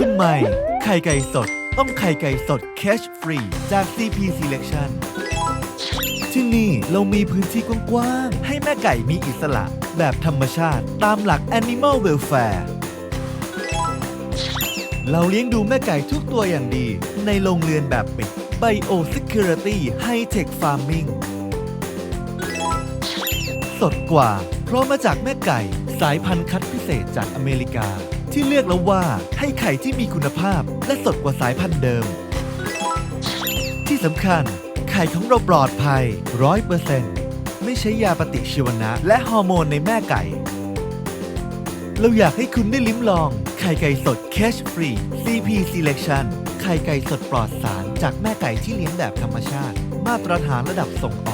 ทำไม ไข่ไก่สด ต้องไข่ไก่สด Cash Free จาก CP Selection ที่นี่เรามีพื้นที่กว้างๆ ให้แม่ไก่มีอิสระ แบบธรรมชาติตามหลัก Animal Welfare เราเลี้ยงดูแม่ไก่ทุกตัวอย่างดี ในโรงเรือนแบบปิด Bio Security High Tech Farming สดกว่า ราะมาจากแม่ไก่ สายพันธุ์คัดพิเศษจากอเมริกา ที่เลือกแล้วว่าให้ไข่ที่มีคุณภาพ และสดกว่าสายพันธุ์เดิม ที่สำคัญ ไข่ของเราปลอดภัย100%ไม่ใช้ยาปฏิชีวนะ และฮอร์โมนในแม่ไก่ เราอยากให้คุณได้ลิ้มลอง ไข่ไก่สด Cash Free CP Selection ไข่ไก่สดปลอดสารจากแม่ไก่ที่เลี้ยงแบบธรรมชาติ มาตรฐานระดับส่งออก